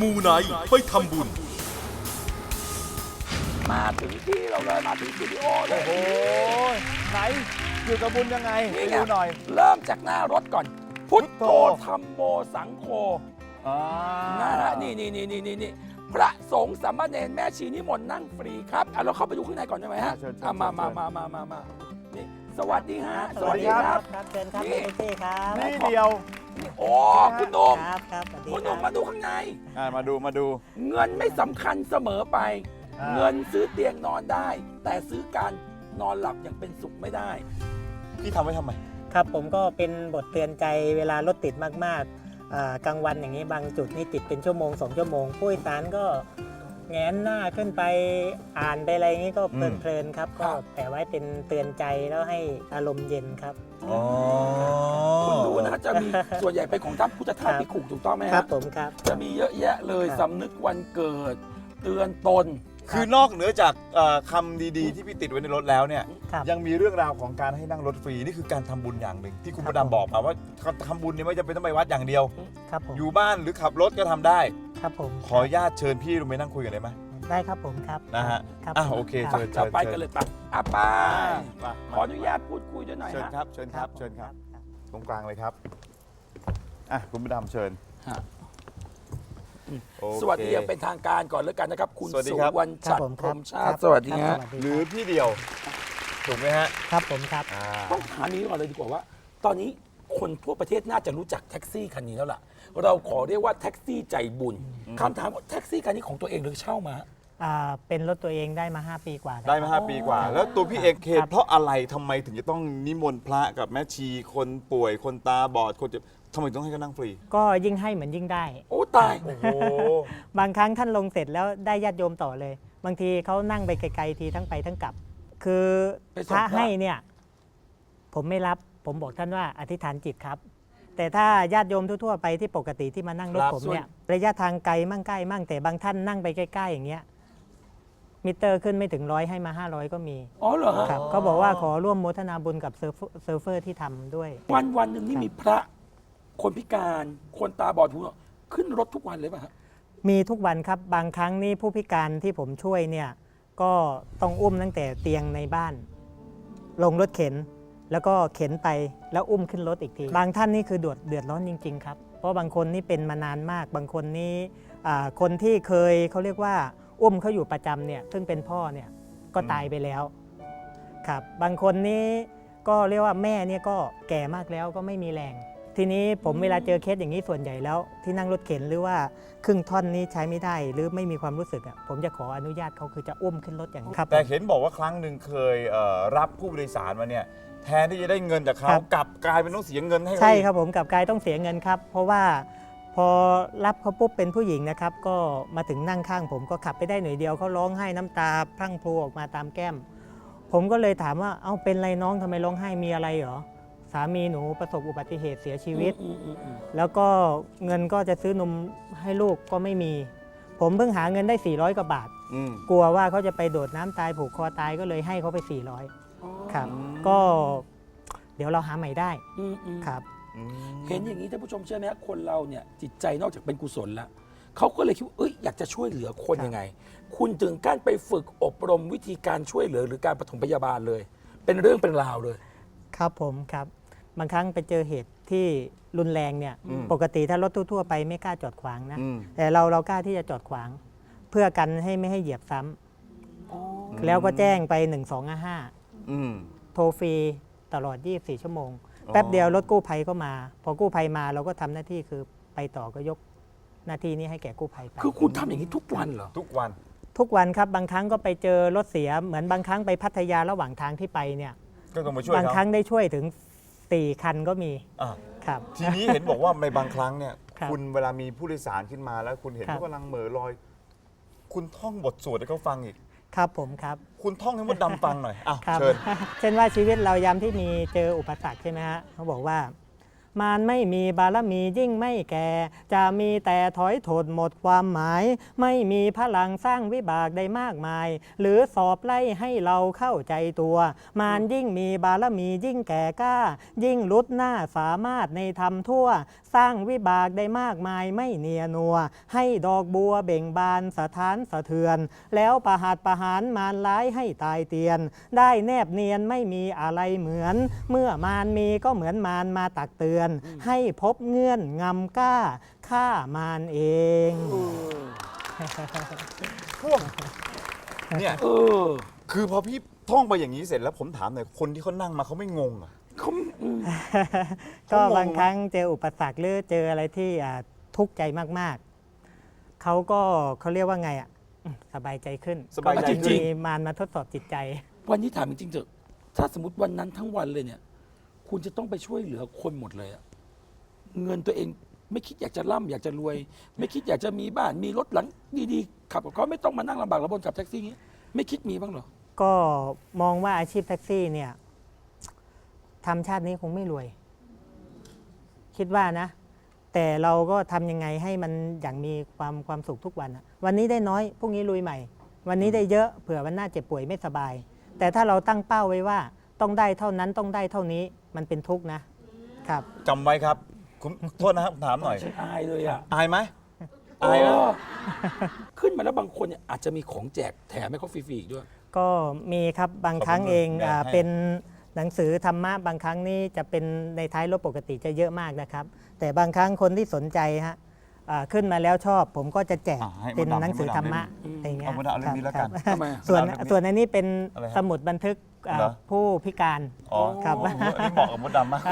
มูไนท์ไปทำบุญ มาถึงที่เราเลยมาถึงสตูดิโอเลย โอ้ยไหนเกี่ยวกับบุญยังไงไปนี่ไง ดูหน่อยเริ่มจากหน้ารถก่อนพุทโธพุทโธธรรมโมสังโฆอ่านะฮะนี่นี่นี่นี่นี่นี่พระสงฆ์สามเณรแม่ชีนิมนต์นั่งฟรีครับอะเราเข้าไปดูข้างในก่อนได้ไหมฮะเชิญเชิญอะมาเชิญมามามามามานี่สวัสดีฮะ สวัสดีครับ ครับเชิญครับนี่ เอเจ้ครับ นี่เดียวนี่ โอ้คุณหนุ่มครับครับสวัสดีคุณหครันุ่มบมาดูข้างใน อ่ามาดูมาดู เงินไม่สำคัญเสมอไป อ่า เงินซื้อเตียงนอนได้ แต่ซื้อการนอนหลับอย่างเป็นสุขไม่ได้ พี่ทำไว้ทำไม ครับผมก็เป็นบทเตือนใจเวลารถติดมากๆอ่ากลางวันอย่างนี้บางจุดนี่ติดเป็นชั่วโมงสองชั่วโมงผู้โดยสารก็ แงนหน้าขึ้นไปอ่านไปอะไรอย่างนี้ก็อืม เพลินๆครับครัก็บแต่ไว้เป็นเตือนใจแล้วให้อารมณ์เย็นครับ อ๋อ คุณดูนะจะมีส่วนใหญ่เป็นของท่านพุทธทาสครับพิขุถูกต้องไหมครัฮะบผมครับ จะมีเยอะแยะเลยครับ สำนึกวันเกิด เตือนตน คือนอกเหนือจากเอ่อคำดีๆ ที่พี่ติดไว้ในรถแล้วเนี่ย ครับ ยังมีเรื่องราวของการให้นั่งรถฟรี นี่คือการทำบุญอย่างหนึ่ง ที่คุณครัปบระดำบอกมาว่าทำบุญเนี่ยไม่จำเป็นต้องไปวัดอย่างเดียว ครับผม อยู่บ้านหรือขับรถก็ทำได้ ครับผมขออนุญาตเชิญพี่ลงไปนั่งคุยกันได้ไหมได้ครับผมครับนะฮะครับอะผมโอเครับเชิญเราไปกันเลยปะอะไปมาขออนุญาตพูดคุยด้วยหน่อยเชิญฮะครับเชิญครับเชิญครับ ตรงกลางเลยครับอะคุณประดำเชิญฮะโอเคสวัสดีอย่างเป็นทางการก่อนแล้วกันนะครับ คุณสวัสดีสุครับวรรณครัจับดผมพครรับหมชาติครับสวัสดีครับฮะสวัสดีหรือพี่เดียว ถูกไหมฮะ ครับผมครับอ่าต้องถามนี้ก่อนเลยดีกว่าว่า ตอนนี้ คนทั่วประเทศน่าจะรู้จักแท็กซี่คันนี้แล้วล่ะ เราขอเรียกว่าแท็กซี่ใจบุญคำถามว่าแท็กซี่คันนี้ของตัวเองหรือเช่ามา อ่าเป็นรถตัวเองได้มา 5 ปีกว่าแล้วได้มาห้าปีกว่า แล้วตัวพี่เอกเคครับเพราะอะไรทำไมถึงจะต้องนิมนต์พระกับแม่ชีคนป่วยคนตาบอดคนเจ็บทำไมต้องให้เขานั่งฟรี ก็ยิ่งให้เหมือนยิ่งได้ โอ้ตาย โอ้โห บางครั้งท่านลงเสร็จแล้วได้ญาติโยมต่อเลย บางทีเขานั่งไปไกลๆทีทั้งไปทั้งกลับ คือไปส่งพระพระ ให้เนี่ย ผมไม่รับ ผมบอกท่านว่าอธิษฐานจิตครับ แต่ถ้าญาติโยมทั่วๆไปที่ปกติที่มานั่งรถครับผมส่วนเนี่ยระยะทางไกลมั่งใกล้มั่งแต่บางท่านนั่งไปใกล้ๆอย่างเงี้ยมิเตอร์ขึ้นไม่ถึงร้อยให้มา 500 ก็มีอ๋อเหรอฮะครับเขาบอกว่าขอร่วมโมทนาบุญกับเซิร์ฟเซิร์ฟเฟอร์ที่ทำด้วย วันวันหนึ่งนี่มีพระ คนพิการคนตาบอดหูหนวกขึ้นรถทุกวันเลยป่ะฮะมีทุกวันครับบางครั้งนี่ผู้พิการที่ผมช่วยเนี่ยก็ต้องอุ้มตั้งแต่เตียงในบ้าน ลงรถเข็น แล้วก็เข็นไปแล้วอุ้มขึ้นรถอีกที บางท่านนี่คือเดือดเดือดร้อนจริง ๆ ครับ เพราะบางคนนี่เป็นมานานมาก บางคนนี่อ่าคนที่เคยเขาเรียกว่า อุ้มเขาอยู่ประจำเนี่ยซึ่งเป็นพ่อเนี่ยก็ตายไปแล้วครับ บางคนนี่ก็เรียกว่าแม่เนี่ยก็แก่มากแล้วก็ไม่มีแรง ทีนี้ผมเวลาเจอเคสอย่างนี้ส่วนใหญ่แล้ว ที่นั่งรถเข็นหรือว่าครึ่งท่อนนี้ใช้ไม่ได้ หรือไม่มีความรู้สึกอะผมจะขออนุญาตเขาคือจะอุ้มขึ้นรถอย่างนี้ครับ แต่เห็นบอกว่าครั้งหนึ่งเคยเอ่อรับผู้โดยสารมาเนี่ยแทนที่จะได้เงินจากเขาครับ กลับกลายเป็นต้องเสียเงินให้เขาใช่อีกครับผมกับกายต้องเสียเงินครับ เพราะว่าพอรับเขาปุ๊บเป็นผู้หญิงนะครับ ก็มาถึงนั่งข้างผมก็ขับไปได้หน่อยเดียวเขาร้องไห้น้ำตาพรั่งพรูออกมาตามแก้ม ผมก็เลยถามว่าเอ้าเป็นไรน้องทำไมร้องไห้มีอะไรเหรอสามีหนูประสบอุบัติเหตุเสียชีวิต อืมอืมอืมแล้วก็เงินก็จะซื้อนมให้ลูกก็ไม่มี ผมเพิ่งหาเงินได้ 400กว่าบาท อืมกลัวว่าเขาจะไปโดดน้ำตายผูกคอตายก็เลยให้เขาไปอ๋อ400 ครับอืมก็เดี๋ยวเราหาใหม่ได้อืมอืมครับ อืมเห็นอย่างนี้ท่านผู้ชมเชื่อไหมฮะคนเราเนี่ยจิตใจนอกจากเป็นกุศลแล้วเขาก็เลยคิดว่าเอ้ยอยากจะช่วยเหลือคนครับ ยังไง คุณถึงการไปฝึกอบรมวิธีการช่วยเหลือหรือการปฐมพยาบาลเลย เป็นเรื่องเป็นราวเลย ครับผมครับ บางครั้งไปเจอเหตุที่รุนแรงเนี่ยอืมปกติถ้ารถทั่วๆไปไม่กล้าจอดขวางนะ อืม แต่เราเรากล้าที่จะจอดขวาง เพื่อกันให้ไม่ให้เหยียบซ้ำแล้วก็แจ้งไป 1255อืมโทรฟรีตลอด 24 ชั่วโมง อ๋อ แป๊บเดียวรถกู้ภัยก็มา พอกู้ภัยมาเราก็ทำหน้าที่คือไปต่อก็ยกหน้าที่นี้ให้แก่กู้ภัยไปคือคุณทำอย่างนี้ทุกวันเหรอ ทุกวัน ทุกวันครับบางครั้งก็ไปเจอรถเสียเหมือนบางครั้งไปพัทยาระหว่างทางที่ไปเนี่ย ก็ต้องมาช่วยบางเขาครั้งได้ช่วยถึง 4คันก็มีอะครับ ทีนี้เห็นบอกว่าในบางครั้งเนี่ย ครับคุณเวลามีผู้โดยสารขึ้นมาแล้ว คุณเห็นครับ เขากำลังเหม่อลอย คุณท่องบทสวดให้เขาฟังอีก ครับผมครับคุณท่องให้มดดำฟังหน่อยอ้าวครับ เชิญ เช่นว่าชีวิตเรายามที่มีเจออุปสรรคใช่ไหมฮะเขาบอกว่า มารไม่มีบารมียิ่งไม่แก่ จะมีแต่ถอยถดหมดความหมาย ไม่มีพลังสร้างวิบากได้มากมาย หรือสอบไล่ให้เราเข้าใจตัว มารยิ่งมีบารมียิ่งแก่กล้า ยิ่งลุดหน้าสามารถในธรรมทั่ว สร้างวิบากได้มากมายไม่เนียนัว ให้ดอกบัวเบ่งบานสถานสะเทือน แล้วประหัตประหารมารร้ายให้ตายเตียน ได้แนบเนียนไม่มีอะไรเหมือน เมื่อมารมีก็เหมือนมารมาตักเตือนให้พบเงื่อนงำกล้าฆ่ามารเอง พวกเนี่ยเออคือพอพี่ท่องไปอย่างนี้เสร็จแล้วผมถามหน่อยคนที่เขานั่งมาเขาไม่งงเหรอะ เขาอืม ก็เขางงไหมบางครั้งเจออุปสรรคหรือเจออะไรที่อ่าทุกข์ใจมากๆ เขาก็เขาเรียกว่าไงอะอืมสบายใจขึ้นสบายใจก็ขึ้นมีมารมาทดสอบจิตใจ วันนี้ถามจริงๆเถอะถ้าสมมติวันนั้นทั้งวันเลยเนี่ย คุณจะต้องไปช่วยเหลือคนหมดเลยอะเงินตัวเองไม่คิดอยากจะร่ำอยากจะรวย ไม่คิดอยากจะมีบ้านมีรถหลังดีๆขับกับเขาไม่ต้องมานั่งลำบากลำบนกับแท็กซี่อย่างนี้ไม่คิดมีบ้างเหรอ ก็มองว่าอาชีพแท็กซี่เนี่ยทำชาตินี้คงไม่รวย คิดว่านะ แต่เราก็ทำยังไงให้มันอย่างมีความความสุขทุกวันอะวันนี้ได้น้อยพรุ่งนี้รวยใหม่ วันนี้ได้เยอะเผื่อวันหน้าเจ็บป่วยไม่สบาย แต่ถ้าเราตั้งเป้าไว้ว่า ต้องได้เท่านั้นต้องได้เท่านี้มันเป็นทุกข์นะครับ จำไว้ครับคุณโทษนะครับผมถามหน่อย ฉันอายเลยอะอายไหมอายนะเออขึ้นมาแล้วบางคนเนี่ยอาจจะมีของแจกแถมให้เขาฟรีๆอีกด้วย ก็มีครับบางครั้งขอบคุณเองแบ่งอ่าให้ เป็นหนังสือธรรมะบางครั้งนี่จะเป็นในท้ายรถปกติจะเยอะมากนะครับ แต่บางครั้งคนที่สนใจฮะ อ่าขึ้นมาแล้วชอบ ผมก็จะแจกอ่าให้เป็นมดดำหนังสือธรรมะให้มดดำอะไรเงี้ยเอามดดำเอาเรื่องนี้แล้วกันครับทำไมอะส่วนมดดำเรื่องนี้ส่วนอันนี้เป็นอะไรครับสมุดบันทึกอ่าเหรอ ผู้พิการอ๋อครับ โอ้โหอันนี้เหมาะกับมดดำมาก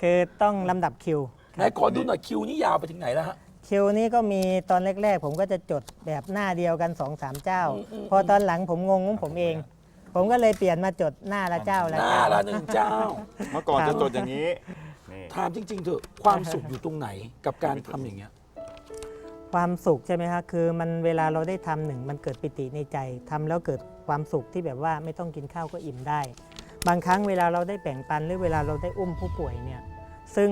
คือต้องลำดับคิว ไหนขอดูหน่อยคิวนี่ยาวไปถึงไหนแล้วฮะ คิวนี้ก็มีตอนแรกๆ ผมก็จะจดแบบหน้าเดียวกันสองสามเจ้าอืมอืมพอตอนหลังผมงงของผมเอง ผมก็เลยเปลี่ยนมาจดหน้าละเจ้าหละน้าเจ้า ละหนึ่งเจ้า เมื่อก่อนครัจะบจดอย่างนี้นี่ ถามจริงๆเถอะความสุขอยู่ตรงไหนกับการทำอย่างเงี้ย ความสุขใช่ไหมคะคือมันเวลาเราได้ทำหนึ่งมันเกิดปิติในใจทำแล้วเกิดความสุขที่แบบว่าไม่ต้องกินข้าวก็อิ่มได้ บางครั้งเวลาเราได้แบ่งปันหรือเวลาเราได้อุ้มผู้ป่วยเนี่ยซึ่ง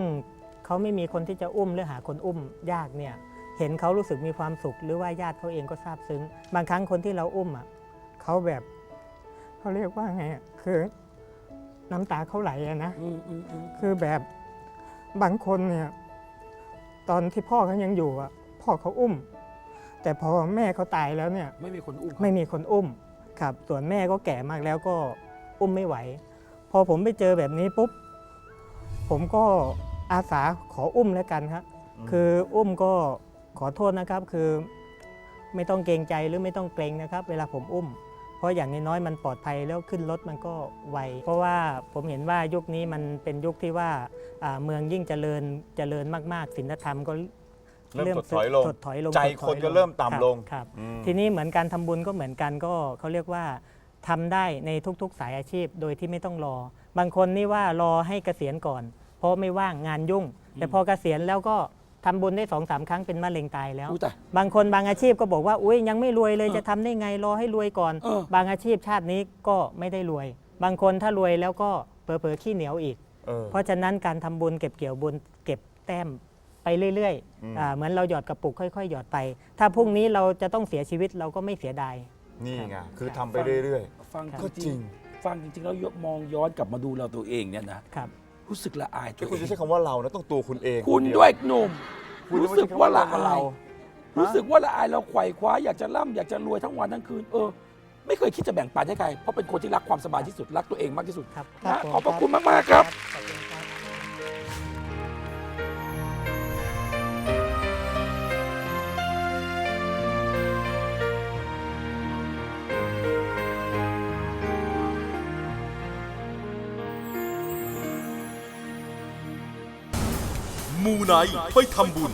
เขาไม่มีคนที่จะอุ้มหรือหาคนอุ้มยากเนี่ยเห็นเขารู้สึกมีความสุข หรือว่าญาติเขาเองก็ซาบซึ้ง บางครั้งคนที่เราอุ้มอะเขาแบบเขาเรียกว่าไงอะคือน้ำตาเขาไหลอะนะอืมอืมอืมคือแบบ บางคนเนี่ยตอนที่พ่อเขายังอยู่อะพ่อเขาอุ้ม แต่พอแม่เขาตายแล้วเนี่ยไม่มีคนอุ้มไม่มีคนอุ้มครับ ส่วนแม่ก็แก่มากแล้วก็อุ้มไม่ไหว พอผมไปเจอแบบนี้ปุ๊บ ผมก็อาสาขออุ้มแล้วกันครับอืมคืออุ้มก็ขอโทษนะครับ คือไม่ต้องเกรงใจหรือไม่ต้องเกรงนะครับ เวลาผมอุ้ม เพราะอย่างน้อยๆมันปลอดภัยแล้วขึ้นรถมันก็ไวเพราะว่าผมเห็นว่ายุคนี้มันเป็นยุคที่ว่าอ่า เมืองยิ่งเจริญเจริญมาก ๆศีลธรรมก็เริ่มถดถอยลงถดถอยลงใจถดถคนอยก็เริ่มต่ำลงครับอืมทีนี้เหมือนการทำบุญก็เหมือนกันก็เขาเรียกว่าทำได้ในทุก ๆ สายอาชีพโดยที่ไม่ต้องรอ บางคนนี่ว่ารอให้เกษียณก่อน เพราะไม่ว่างงานยุ่ง แต่พอเกษียณแล้วก็ทำบุญได้สองสามครั้งเป็นมะเร็งตายแล้วอู้แต่บางคนบางอาชีพก็บอกว่าอุ้ยยังไม่รวยเลยเออจะทำได้ไงรอให้รวยก่อนเออบางอาชีพชาตินี้ก็ไม่ได้รวย บางคนถ้ารวยแล้วก็เผลอๆขี้เหนียวอีก เออ เพราะฉะนั้นการทำบุญเก็บเกี่ยวบุญเก็บแต้มไปเรื่อยอืม ๆอ่าเหมือนเราหยอดกระปุกค่อยๆ หยอดไป ถ้าพรุ่งนี้เราจะต้องเสียชีวิตเราก็ไม่เสียดาย นี่ไงคือทำไปเรื่อย ฟังก็จริง ฟังจริงๆแล้วมองย้อนกลับมาดูเราตัวเองเนี่ยนะครับ รู้สึกละอายๆตัที่วคุณเอจะงใช้คำว่าเรานะต้องตัวคุณเองคุณนเด้วยหนุ่มคุณรู้สึกว่าละไม่ใช่คำว่าอาย รู้สึกว่าละอายเราไขว่คว้าอยากจะร่ำอยากจะรวยทั้งวันทั้งคืน เออ ไม่เคยคิดจะแบ่งปันให้ใคร เพราะเป็นคนที่รักความสบายที่สุด รักตัวเองมากที่สุดครับนะผมขอบพระคุณมากๆครับ ขอบคุณครับ มูไนท์ไปทำบุญ